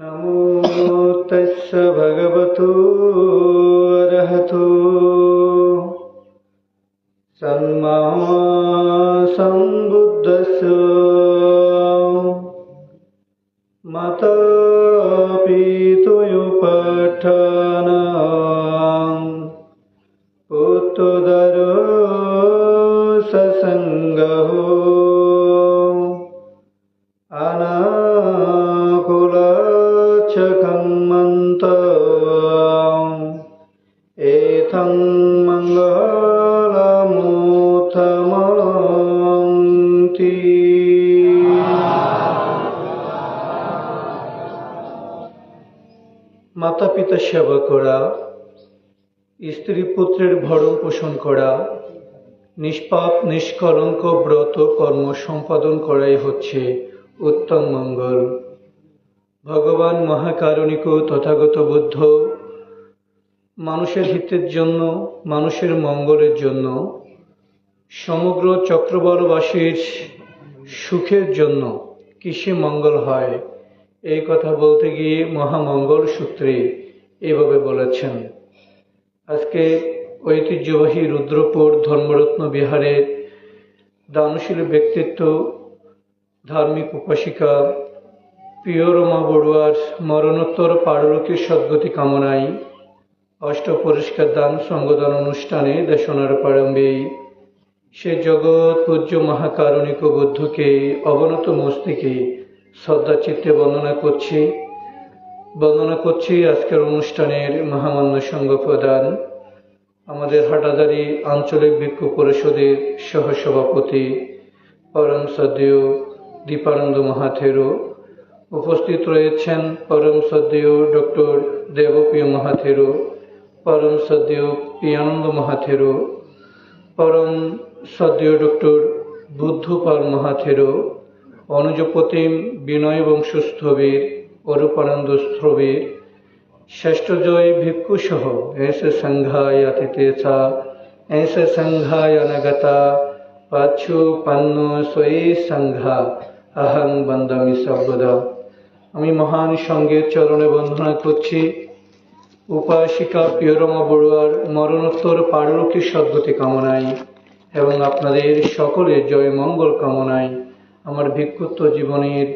नमो तस्स भगवतो अरहतो। सम्मा सम्बुद्धस्य माता মাতা পিতা সেবা করা স্ত্রী পুত্রের ভরণ পোষণ করা নিষ্পাপ নিষ্কলঙ্ক ব্রত কর্ম সম্পাদন করাই হচ্ছে উত্তম মঙ্গল ভগবান মহাকারণিক তথাগত বুদ্ধ। মানুষের হিতের জন্য, মানুষের মঙ্গলের জন্য, সমগ্র চক্রবরবাসীর সুখের জন্য কিসে মঙ্গল হয়? এই কথা বলতে গিয়ে মহামঙ্গল সূত্রে এভাবে বলেছেন। আজকে ঐতিহ্যবাহী রুদ্রপুর ধর্মরত্ন বিহারের দানশীল ব্যক্তিত্ব, ধার্মিক উপাসিকা প্রিয়রমা বড়ুয়ার মরণোত্তর পারলোকের সদ্গতি কামনায় অষ্ট পরিষ্কার দান সঙ্গদান অনুষ্ঠানে দেশনার প্রারম্ভে সে জগৎ পূজ্য মহাকারণিক বুদ্ধকে, অবনত মস্তিকে শ্রদ্ধা চিত্তে বন্দনা করছি। বন্দনা করছি আজকের অনুষ্ঠানের মহামান্য সঙ্গ প্রদান আমাদের হাটাদারি আঞ্চলিক ভিক্ষু পরিষদের সহসভাপতি, পরম সদেয় দীপানন্দ মহাথেরো উপস্থিত রয়েছেন পরম সদেয় ডক্টর দেবপ্রিয় মহাথেরো, পরম সদেয় প্রিয়ানন্দ মহাথেরো, পরম সদেয় ডক্টর বুদ্ধপাল মহাথেরো, অনুজপতিম বিনয় বংশস্থবির অরূপানন্দ স্থবির ষষ্ঠজয় ভিক্ষু সহ এসে সংঘায় অতিথেছা এসে সংঘায় অনগতা, পাচ্ছু পান্ন সই সংঘা, আহং বন্দামি সর্বদা। আমি মহান সঙ্গের চরণে বন্দনা করছি। উপাসিকা প্রিয়রমা বড়ুয়ার মরণোত্তর পারলোকী সদ্গতি কামনায় এবং আপনাদের সকলের জয় মঙ্গল কামনায় আমার ভিক্ষুত্ব জীবনের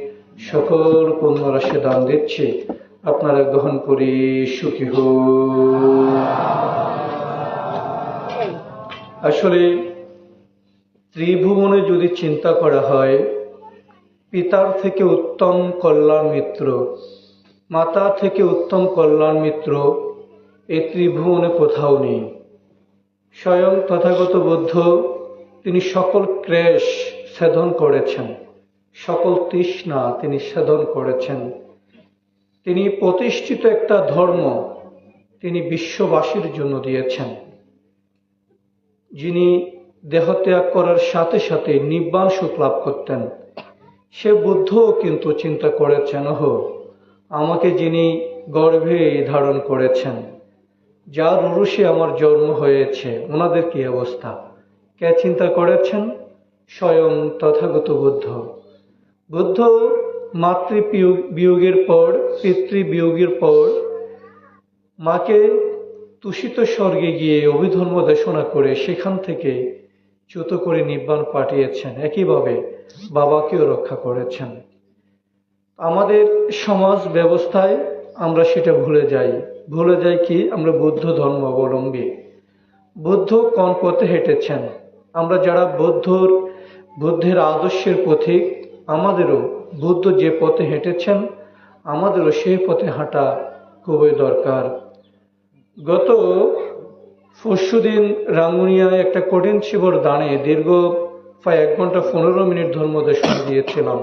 সকল পুণ্যরাশি দান দিচ্ছি। আপনারা গ্রহণ করে সুখী হোক আসলে ত্রিভুবনে যদি চিন্তা করা হয় পিতার থেকে উত্তম কল্যাণ মিত্র মাতা থেকে উত্তম কল্যাণ মিত্র, এই ত্রিভুবনে কোথাও নেই। স্বয়ং তথাগত বুদ্ধ, তিনি সকল ক্রেশ সেধন করেছেন, সকল তৃষ্ণা তিনি সেধন করেছেন। তিনি প্রতিষ্ঠিত একটা ধর্ম তিনি বিশ্ববাসীর জন্য দিয়েছেন, যিনি দেহত্যাগ করার সাথে সাথে নিব্বাণ সুখ লাভ করতেন। সে বুদ্ধও কিন্তু চিন্তা করেছেন, ওহো, আমাকে যিনি গর্ভে ধারণ করেছেন, যার উরুষে আমার জন্ম হয়েছে, ওনাদের কি অবস্থা? কে চিন্তা করেছেন? স্বয়ং তথাগত বুদ্ধ। বুদ্ধ মাতৃ বিয়োগের পর পিতৃ বিয়োগের পর, মাকে তুষিত স্বর্গে গিয়ে অভিধর্ম দেশনা করে সেখান থেকে চ্যুত করে নিব্বাণ পাঠিয়েছেন। একইভাবে বাবাকেও রক্ষা করেছেন। আমাদের সমাজ ব্যবস্থায় আমরা সেটা ভুলে যাই। ভুলে যাই কি? আমরা বৌদ্ধ ধর্ম অবলম্বী। বুদ্ধ কোন পথে হেঁটেছেন। আমরা যারা বুদ্ধর, বুদ্ধের আদর্শের পথিক, আমাদেরও বুদ্ধ যে পথে হেঁটেছেন, আমাদেরও সেই পথে হাঁটা খুবই দরকার। গত পরশুদিন রাঙ্গুনিয়ায় একটা কঠিন শিবর দাঁড়িয়ে দীর্ঘ প্রায় এক ঘণ্টা পনেরো মিনিট ধর্মদেশন দিয়েছিলাম।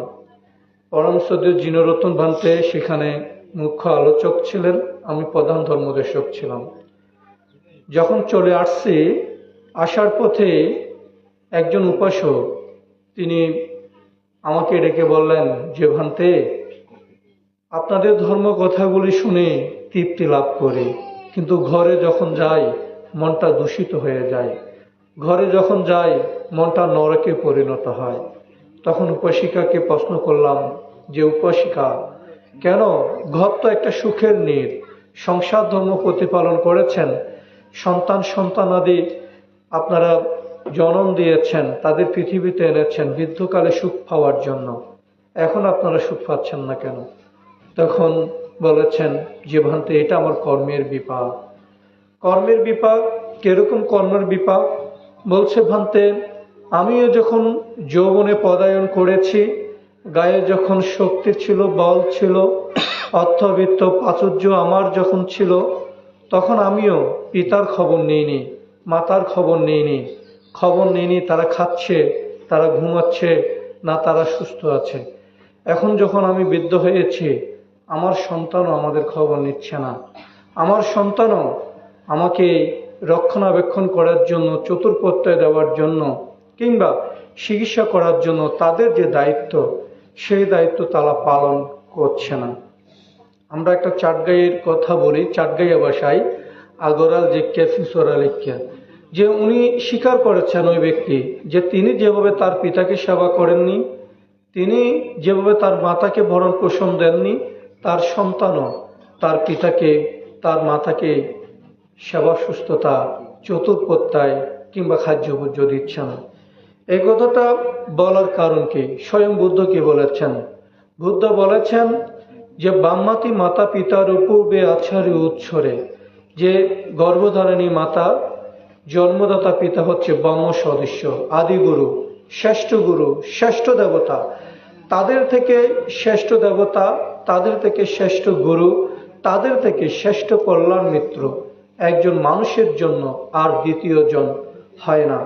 পরম সদ্য জিনরতন ভান্তে সেখানে মুখ্য আলোচক ছিলেন, আমি প্রধান ধর্মদেশক ছিলাম। যখন চলে আসছি, আসার পথে একজন উপাসক, তিনি আমাকে ডেকে বললেন, যে ভান্তে, আপনাদের ধর্ম কথাগুলি শুনে তৃপ্তি লাভ করি, কিন্তু ঘরে যখন যাই, মনটা দূষিত হয়ে যায়। ঘরে যখন যাই মনটা নরকে পরিণত হয়। তখন উপাসিকাকে প্রশ্ন করলাম, যে উপাসিকা, কেন ঘর তো একটা সুখের নীর, সংসার ধর্ম প্রতিপালন করেছেন, সন্তান সন্তানাদি আপনারা জনম দিয়েছেন, তাদের পৃথিবীতে এনেছেন, বৃদ্ধকালে সুখ পাওয়ার জন্য। এখন আপনারা সুখ পাচ্ছেন না কেন? তখন বলেছেন যে ভান্তে এটা আমার কর্মের বিপাক। কর্মের বিপাক? কীরকম কর্মের বিপাক? বলছে, ভান্তে, আমিও যখন যৌবনে পদায়ন করেছি, গায়ে যখন শক্তি ছিল, বল ছিল, অর্থবিত্ত প্রাচুর্য আমার যখন ছিল, তখন আমিও পিতার খবর নিইনি, মাতার খবর নিইনি। খবর নিইনি, তারা খাচ্ছে, তারা ঘুমাচ্ছে, না তারা সুস্থ আছে। এখন যখন আমি বৃদ্ধ হয়েছি, আমার সন্তানও আমাদের খবর নিচ্ছে না। আমার সন্তানও আমাকে রক্ষণাবেক্ষণ করার জন্য চতুর্পত্যায় দেওয়ার জন্য, কিংবা চিকিৎসা করার জন্য তাদের যে দায়িত্ব, সেই দায়িত্ব তারা পালন করছে না। আমরা একটা চাটগাইয়ের কথা বলি, চাটগাইয়া ভাষায়, আগরাল ফিসরা লিখ্যা যে উনি স্বীকার করেছেন ওই ব্যক্তি যে তিনি যেভাবে তার পিতাকে সেবা করেননি, তিনি যেভাবে তার মাতাকে ভরণ পোষণ দেননি, তার সন্তানও তার পিতাকে, তার মাতাকে সেবা সুস্থতা চতুর্পত্যায় কিংবা খাদ্যভোজ্য দিচ্ছে না এই কথাটা বলার কারণ কি? স্বয়ং বুদ্ধ কি বলেছেন? বুদ্ধ বলেছেন যে বাম্মাতি মাতা পিতার পূর্বে আছারি উৎসরে যে গর্ভধারণী মাতা, জন্মদাতা পিতা হচ্ছে ব্রহ্ম সদস্য, আদিগুরু, শ্রেষ্ঠ গুরু, শ্রেষ্ঠ দেবতা। তাদের থেকে শ্রেষ্ঠ দেবতা, তাদের থেকে শ্রেষ্ঠ গুরু, তাদের থেকে শ্রেষ্ঠ কল্যাণ মিত্র। একজন মানুষের জন্য আর দ্বিতীয় জন হয় না।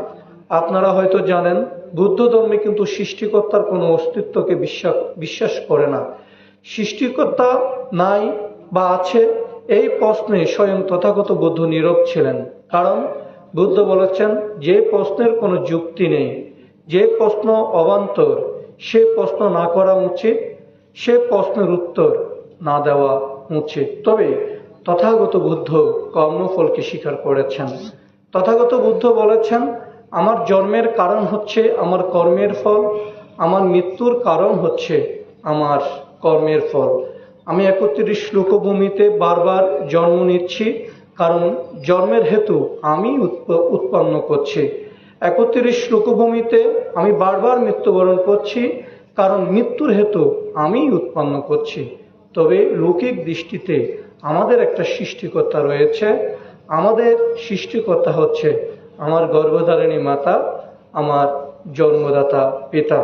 আপনারা হয়তো জানেন, বুদ্ধ ধর্মে কিন্তু সৃষ্টিকর্তার কোনো অস্তিত্বকে বিশ্বাস বিশ্বাস করে না। সৃষ্টিকর্তা নাই বা আছে, এই প্রশ্নে স্বয়ং তথাগত বুদ্ধ নীরব ছিলেন। কারণ বুদ্ধ বলেছেন, যে প্রশ্নের কোনো যুক্তি নেই, যে প্রশ্ন অবান্তর, সে প্রশ্ন না করা উচিত, সে প্রশ্নের উত্তর না দেওয়া উচিত। তবে তথাগত বুদ্ধ কর্মফলকে স্বীকার করেছেন। তথাগত বুদ্ধ বলেছেন, আমার জন্মের কারণ হচ্ছে আমার কর্মের ফল, আমার মৃত্যুর কারণ হচ্ছে আমার কর্মের ফল। আমি একত্রিশ লোকভূমিতে বারবার জন্ম নিচ্ছি, কারণ জন্মের হেতু আমি উৎপন্ন করছি। একত্রিশ লোকভূমিতে আমি বারবার মৃত্যুবরণ করছি, কারণ মৃত্যুর হেতু আমি উৎপন্ন করছি। তবে লৌকিক দৃষ্টিতে আমাদের একটা সৃষ্টিকর্তা রয়েছে। আমাদের সৃষ্টিকর্তা হচ্ছে আমার গর্ভধারিণী মাতা, আমার জন্মদাতা পিতা।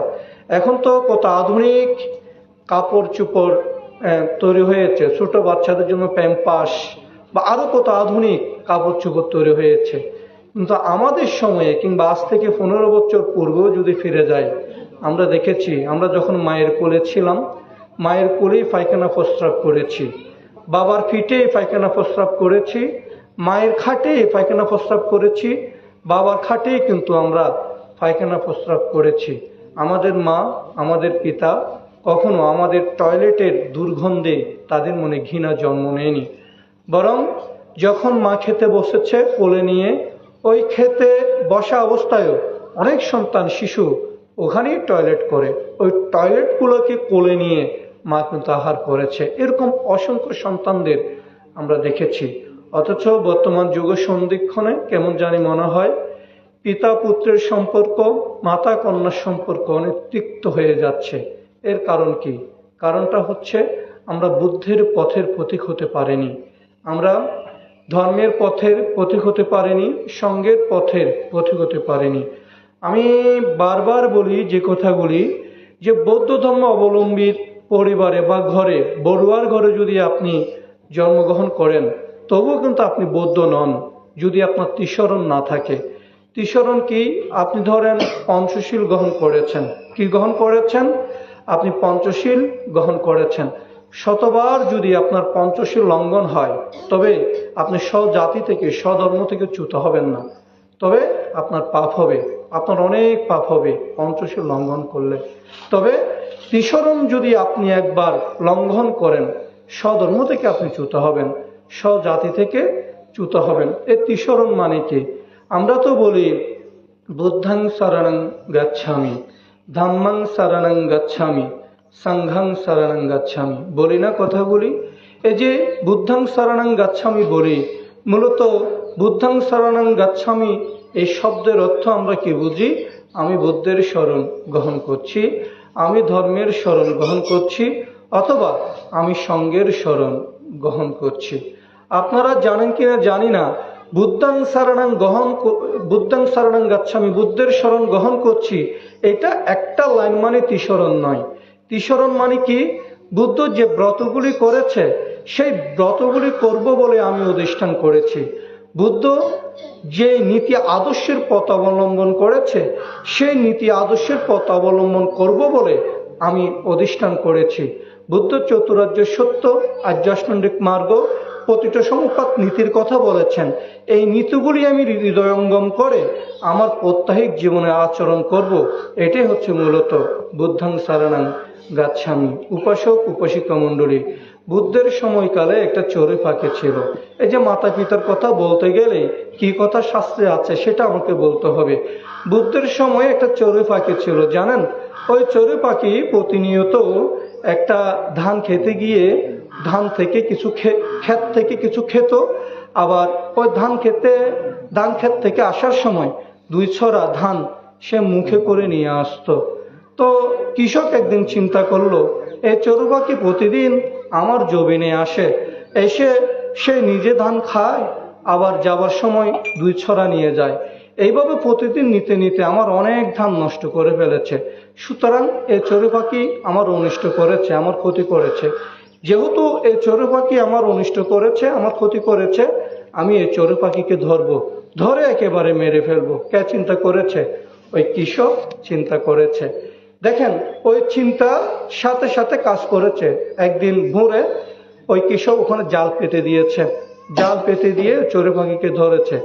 এখন তো কত আধুনিক কাপড় চোপড় তৈরি হয়েছে। ছোট বাচ্চাদের জন্য প্যাম্পাস বা আরও কত আধুনিক কাপড় চোপড় তৈরি হয়েছে। কিন্তু আমাদের সময়ে কিংবা আজ থেকে পনেরো বছর পূর্বেও যদি ফিরে যাই, আমরা দেখেছি, আমরা যখন মায়ের কোলে ছিলাম, মায়ের কোলেই পায়খানা প্রস্রাব করেছি। বাবার ফিটে পায়খানা প্রস্রাব করেছি, মায়ের খাটে পায়খানা প্রস্রাব করেছি, বাবার খাটেই কিন্তু আমরা পায়খানা প্রস্রাব করেছি। আমাদের মা, আমাদের পিতা কখনো আমাদের টয়লেটের দুর্গন্ধে তাদের মনে ঘৃণা জন্ম নেয়নি। বরং যখন মা খেতে বসেছে কোলে নিয়ে, ওই খেতে বসা অবস্থায়ও অনেক সন্তান, শিশু ওখানেই টয়লেট করে। ওই টয়লেটগুলোকে কোলে নিয়ে মা কিন্তু আহার করেছে। এরকম অসংখ্য সন্তানদের আমরা দেখেছি। অথচ বর্তমান যুগ সন্ধিক্ষণে কেমন জানি মনে হয়, পিতা পুত্রের সম্পর্ক, মাতা কন্যার সম্পর্ক অনেক তিক্ত হয়ে যাচ্ছে। এর কারণ কি? কারণটা হচ্ছে আমরা বুদ্ধের পথের প্রতীক হতে পারিনি। আমরা ধর্মের পথের প্রতীক হতে পারিনি, সঙ্গের পথের প্রতীক হতে পারিনি। আমি বারবার বলি যে কথাগুলি যে বৌদ্ধ ধর্ম অবলম্বীর পরিবারে বা ঘরে, বড়ুয়ার ঘরে যদি আপনি জন্মগ্রহণ করেন, তবুও কিন্তু আপনি বৌদ্ধ নন, যদি আপনার তিসরণ না থাকে। তিসরণ কি? আপনি ধরেন পঞ্চশীল গ্রহণ করেছেন। কি গ্রহণ করেছেন? আপনি পঞ্চশীল গ্রহণ করেছেন। শতবার যদি আপনার পঞ্চশীল লঙ্ঘন হয়, তবে আপনি স্বজাতি থেকে, স্বধর্ম থেকে চ্যুত হবেন না। তবে আপনার পাপ হবে। আপনার অনেক পাপ হবে পঞ্চশীল লঙ্ঘন করলে। তবে তিসরণ যদি আপনি একবার লঙ্ঘন করেন, স্বধর্ম থেকে আপনি চ্যুত হবেন, স্বজাতি থেকে চ্যুত হবেন। এই তিসরণ মানে কি? আমরা তো বলি, বুদ্ধাং শরণং গাচ্ছামি, ধাম্মাং সারানাং গাচ্ছামি, সাংঘাং সারানাং গাচ্ছামি। বলি না কথা বলি এই যে বুদ্ধাং সারানাং গাচ্ছামি বলি, মূলত বুদ্ধাং সারানাং গাচ্ছামি, এই শব্দের অর্থ আমরা কি বুঝি? আমি বুদ্ধের শরণ গ্রহণ করছি। আমি ধর্মের শরণ গ্রহণ করছি অথবা আমি সঙ্গের শরণ গ্রহণ করছি। আপনারা জানেন কিনা জানি না। বুদ্ধাং সারানাং গ্রহণ বুদ্ধাং সারানাং গাচ্ছামি, বুদ্ধের শরণ গ্রহণ করছি। এটা একটা লাইন মানে তিসরণ নয়। তিসরণ মানে কি? বুদ্ধ যে ব্রতগুলি করেছে, সেই ব্রতগুলি করব বলে আমি অধিষ্ঠান করেছি। বুদ্ধ যে নীতি আদর্শের পথ অবলম্বন করেছে সেই নীতি আদর্শের পথ অবলম্বন করব বলে আমি অধিষ্ঠান করেছি। বুদ্ধ চতুরাজ্য সত্য আর্যাষ্টন্ডিক মার্গ প্রতিটা সমুপাত নীতির কথা বলেছেন। এই নীতিগুলি আমি হৃদয়ঙ্গম করে আমার প্রত্যাহিক জীবনে আচরণ করব, এটাই হচ্ছে মূলত বুদ্ধাং সারানাং গাচ্ছামি। উপাসক, উপাসিকা মণ্ডলী বুদ্ধের সময়কালে একটা চড়ুই পাখি ছিল। এই যে মাতা পিতার কথা বলতে গেলে কি কথা শাস্ত্রে আছে সেটা আমাকে বলতে হবে। বুদ্ধের সময় একটা চড়ুই পাখি ছিল, জানেন? ওই চড়ুই পাখি প্রতিনিয়ত একটা ধান খেতে গিয়ে ধান থেকে কিছু ক্ষেত থেকে কিছু খেত। আবার ওই ধান খেতে, ধান ক্ষেত থেকে আসার সময় দুই ছড়া ধান সে মুখে করে নিয়ে আসতো। তো কৃষক একদিন চিন্তা করল এই চড়ু পাখি প্রতিদিন আমার জমিনে আসে। এসে সে নিজে ধান খায়, আবার যাবার সময় দুই ছড়া নিয়ে যায়। এইভাবে প্রতিদিন নিতে নিতে আমার অনেক ধান নষ্ট করে ফেলেছে। সুতরাং এই চড়ু পাখি আমার অনিষ্ট করেছে, আমার ক্ষতি করেছে। যেহেতু এই চড়ু পাখি আমার অনিষ্ট করেছে, আমার ক্ষতি করেছে, আমি এই চড়ু পাখিকে ধরবো। ধরে একেবারে মেরে ফেলব। কে চিন্তা করেছে? ওই কৃষক চিন্তা করেছে। দেখেন, ওই চিন্তা সাথে সাথে কাজ করেছে। একদিন ভোরে ওই কৃষক ওখানে জাল পেতে দিয়েছে। জাল পেতে দিয়ে চোরে পাখিকে ধরেছে।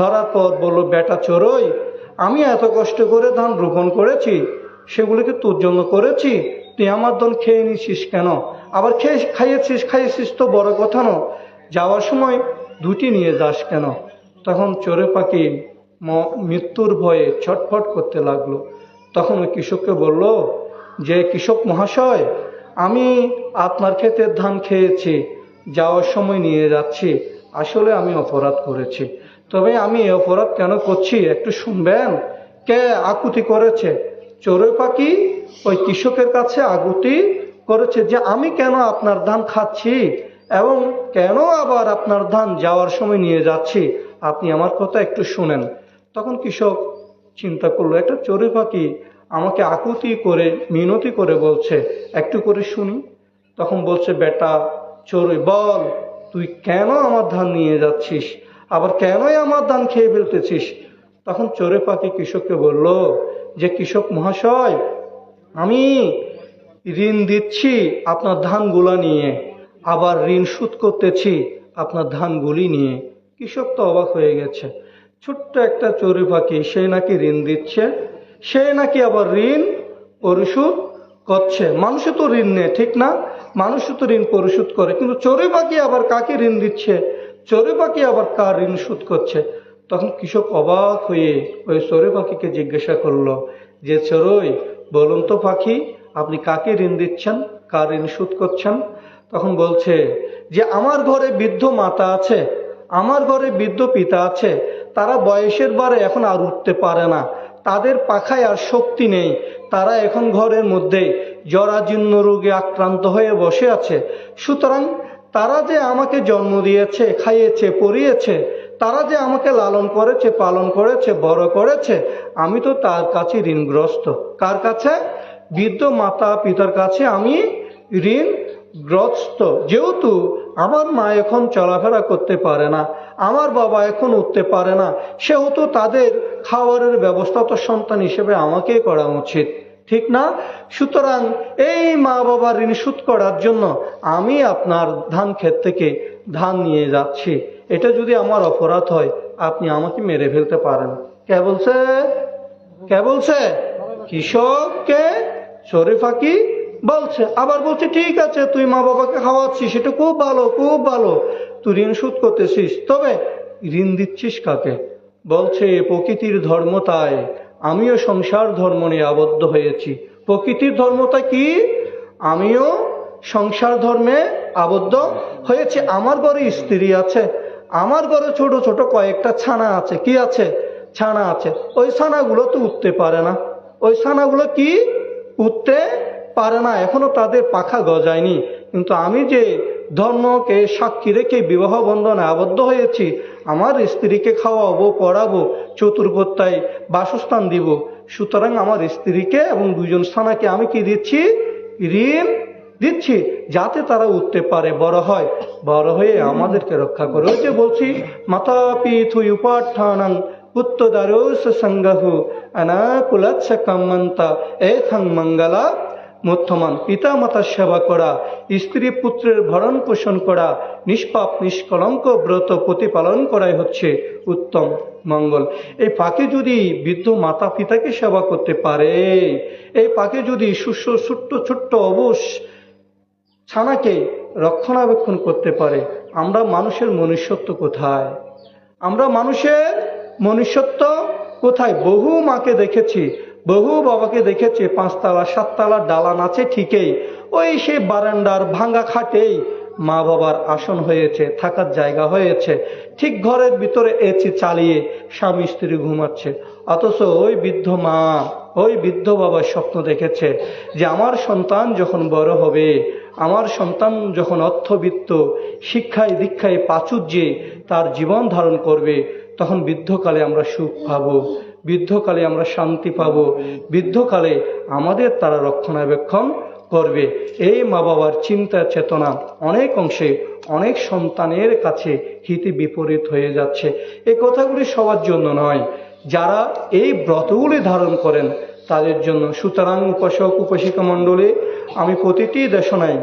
ধরার পর বলল, বেটা চোরই, আমি এত কষ্ট করে ধান রোপণ করেছি, সেগুলোকে তোর জন্য করেছি, তুই আমার ধান খেয়ে নিছিস কেন? আবার খেয়ে, খাইয়েছিস খাইয়েছিস তো বড় কথা না যাওয়ার সময় দুটি নিয়ে যাস কেন? তখন চোরে পাখি মৃত্যুর ভয়ে ছটফট করতে লাগল। তখন ওই কৃষককে বলল, যে কৃষক মহাশয়, আমি আপনার ক্ষেতের ধান খেয়েছি, যাওয়ার সময় নিয়ে যাচ্ছি, আসলে আমি অপরাধ করেছি। তবে আমি এই অপরাধ কেন করছি, একটু শুনবেন? কে আকুতি করেছে? চড়ুই পাখি ওই কৃষকের কাছে আকুতি করেছে যে আমি কেন আপনার ধান খাচ্ছি এবং কেন আবার আপনার ধান যাওয়ার সময় নিয়ে যাচ্ছি? আপনি আমার কথা একটু শুনেন। তখন কৃষক চিন্তা করল, একটা চড়ুই পাখি আমাকে আকুতি করে, মিনতি করে বলছে, একটু করে শুনি। তখন বলছে, বেটা চড়ুই বল, তুই কেন আমার ধান নিয়ে যাচ্ছিস? আবার কেনই আমার ধান খেয়ে ফেলতেছিস? তখন চোরে পাখি কৃষককে বলল, যে কৃষক মহাশয়, আমি ঋণ দিচ্ছি আপনার ধানগুলা নিয়ে, আবার ঋণ শোধ করতেছি আপনার ধানগুলি নিয়ে। কৃষক তো অবাক হয়ে গেছে। ছোট্ট একটা চড়ুই পাখি, সে নাকি ঋণ দিচ্ছে, সে নাকি আবার ঋণ পরিশোধ করছে। মানুষে তো ঋণ নেয়, ঠিক না? মানুষও তো ঋণ পরিশোধ করে, কিন্তু চড়ুই পাখি আবার কাকে ঋণ দিচ্ছে? চড়ুই পাখি আবার কার ঋণ শোধ করছে? তখন কৃষক অবাক হয়ে ওই চড়ুই পাখিকে জিজ্ঞাসা করল, যে চড়ুই, বলুন তো পাখি, আপনি কাকে ঋণ দিচ্ছেন? কার ঋণ শোধ করছেন? তখন বলছে, যে আমার ঘরে বৃদ্ধ মাতা আছে, আমার ঘরে বৃদ্ধ পিতা আছে তারা বয়সের বারে এখন আর উঠতে পারে না। তাদের পাখায় আর শক্তি নেই। তারা এখন ঘরের মধ্যে জরাজীর্ণ রোগে আক্রান্ত হয়ে বসে আছে। সুতরাং তারা যে আমাকে জন্ম দিয়েছে, খাইয়েছে, পরিয়েছে, তারা যে আমাকে লালন করেছে, পালন করেছে, বড় করেছে, আমি তো তার কাছে ঋণগ্রস্ত। কার কাছে? বৃদ্ধ মাতা পিতার কাছে আমি ঋণগ্রস্ত যেহেতু আমার মা এখন চলাফেরা করতে পারে না, আমার বাবা এখন উঠতে পারে না, সেহেতু তাদের খাবারের ব্যবস্থা তো সন্তান হিসেবে আমাকেই করা উচিত। ঠিক না? সুতরাং এই মা বাবার ঋণ শোধ করার জন্য আমি আপনার ধান ক্ষেত থেকে ধান নিয়ে যাচ্ছি। এটা যদি আমার অপরাধ হয়, আপনি আমাকে মেরে ফেলতে পারেন। কে বলছে? কে বলছে? কৃষককে শরীফাকি বলছে, আবার বলছে, ঠিক আছে, তুই মা বাবাকে খাওয়াচ্ছিস সেটা খুব ভালো খুব ভালো। তুই ঋণ শোধ করতেছিস, তবে ঋণ দিচ্ছিস কাকে? বলছে, প্রকৃতির ধর্ম তাই, আমিও সংসার ধর্ম নিয়ে আবদ্ধ হয়েছি। প্রকৃতির ধর্মটা কি? আমিও সংসার ধর্মে আবদ্ধ হয়েছে। আমার ঘরে স্ত্রী আছে, আমার ঘরে ছোট ছোট কয়েকটা ছানা আছে। কি আছে? ছানা আছে। ওই ছানাগুলো তো উঠতে পারে না। ওই ছানাগুলো কি? উঠতে পারে না, এখনও তাদের পাখা গজায়নি। কিন্তু আমি যে ধর্মকে, সাক্ষী রেখে বিবাহ বন্ধনে আবদ্ধ হয়েছি, আমার স্ত্রীকে খাওয়াবো, পড়াবো চতুর্পত্তায় বাসস্থান দিব, সুতরাং আমার স্ত্রীকে এবং দুজন স্থানাকে আমি কি দিচ্ছি? ঋণ দিচ্ছি, যাতে তারা উঠতে পারে, বড় হয়। বড় হয়ে আমাদেরকে রক্ষা করে। যে বলছি, মাতা পিথু উপাঠানাং পুত্রদারোস সঙ্গহু অনাকুলাৎস কাম্মন্তা এথং মঙ্গলা। মধ্যমান পিতা মাতার সেবা করা, স্ত্রী পুত্রের ভরণ পোষণ করা, নিষ্পাপ, নিষ্কলঙ্ক, ব্রত প্রতিপালন করাই হচ্ছে উত্তম মঙ্গল। এই পাখি যদি বৃদ্ধ মাতা পিতাকে সেবা করতে পারে, এই পাখি যদি সুস্থ ছোট্ট ছোট্ট, অবশ ছানাকে রক্ষণাবেক্ষণ করতে পারে, আমরা মানুষের মনুষ্যত্ব কোথায়? আমরা মানুষের মনুষ্যত্ব কোথায়? বহু মাকে দেখেছি বহু বাবাকে দেখেছে, পাঁচতলা, সাততলা দালান আছে ঠিকই। ওই সে বারান্দার ভাঙ্গা খাটেই মা বাবার আসন হয়েছে, থাকার জায়গা হয়েছে। ঠিক ঘরের ভিতরে এসি চালিয়ে স্বামী স্ত্রী ঘুমাচ্ছে। অথচ ওই বৃদ্ধ মা, ওই বৃদ্ধ বাবার স্বপ্ন দেখেছে যে আমার সন্তান যখন বড় হবে, আমার সন্তান যখন অর্থবিত্ত, শিক্ষায় দীক্ষায় প্রাচুর্যে তার জীবন ধারণ করবে, তখন বৃদ্ধকালে আমরা সুখ পাবো। বৃদ্ধকালে আমরা শান্তি পাবো। বৃদ্ধকালে আমাদের তারা রক্ষণাবেক্ষণ করবে। এই মা বাবার চিন্তা চেতনা অনেক অংশে অনেক সন্তানের কাছে হিতে বিপরীত হয়ে যাচ্ছে। এই কথাগুলি সবার জন্য নয়। যারা এই ব্রতগুলি ধারণ করেন, তাদের জন্য সুতরাং উপাসক, উপাসিকা মণ্ডলী, আমি প্রতিটি দেশনায়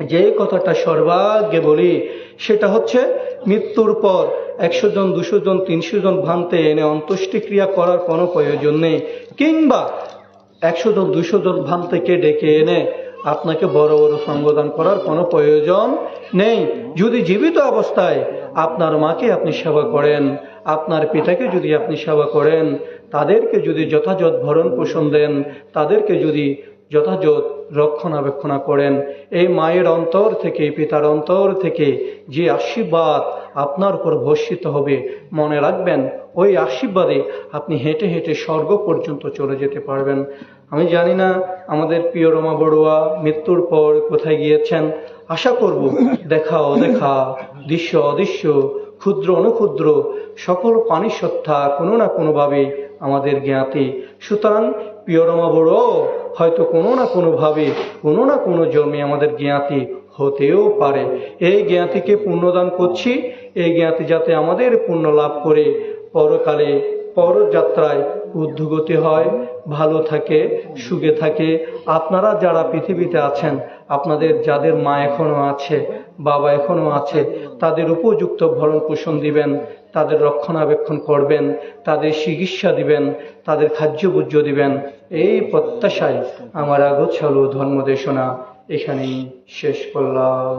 যে কথাটা সর্বাগ্যে বলি, সেটা হচ্ছে মৃত্যুর পর একশো জন, দুশো জন, তিনশো জন ভান্তে এনে অন্ত্যেষ্টিক্রিয়া করার কোনো প্রয়োজন নেই। কিংবা একশো জন, দুশো জন ভান্তেকে ডেকে এনে আপনাকে বড় বড় সঙ্গদান করার কোনো প্রয়োজন নেই। যদি জীবিত অবস্থায় আপনার মাকে আপনি সেবা করেন, আপনার পিতাকে যদি আপনি সেবা করেন, তাদেরকে যদি যথাযথ ভরণ পোষণ দেন, তাদেরকে যদি যথাযথ রক্ষণাবেক্ষণা করেন। এই মায়ের অন্তর থেকে, পিতার অন্তর থেকে যে আশীর্বাদ আপনার উপর ভর্ষিত হবে, মনে রাখবেন, ওই আশীর্বাদে আপনি হেঁটে হেঁটে স্বর্গ পর্যন্ত চলে যেতে পারবেন। আমি জানি না আমাদের প্রিয় রমা বড়ুয়া মৃত্যুর পর কোথায় গিয়েছেন। আশা করব দেখা অদেখা, দৃশ্য অদৃশ্য, ক্ষুদ্র অনুক্ষুদ্র, সকল পানি সত্তা কোনো না কোনোভাবে আমাদের জ্ঞাতি। সুতরাং প্রিয়রমা বড় হয়তো কোনো না কোনোভাবে, কোনো না কোনো জন্মে আমাদের জ্ঞাতি হতেও পারে। এই জ্ঞাতিকে পুণ্যদান করছি, এই জ্ঞাতি যাতে আমাদের পুণ্য লাভ করে। পরকালে পরযাত্রায় উদ্ধগতি হয়, ভালো থাকে, সুখে থাকে। আপনারা যারা পৃথিবীতে আছেন, আপনাদের যাদের মা এখনও আছে, বাবা এখনও আছে, তাদের উপযুক্ত ভরণ পোষণ দিবেন। তাদের রক্ষণাবেক্ষণ করবেন, তাদের চিকিৎসা দিবেন, তাদের খাদ্যভোজ্য দিবেন। এই প্রত্যাশায় আমার আগোছালো ধর্মদেশনা এখানেই শেষ করলাম।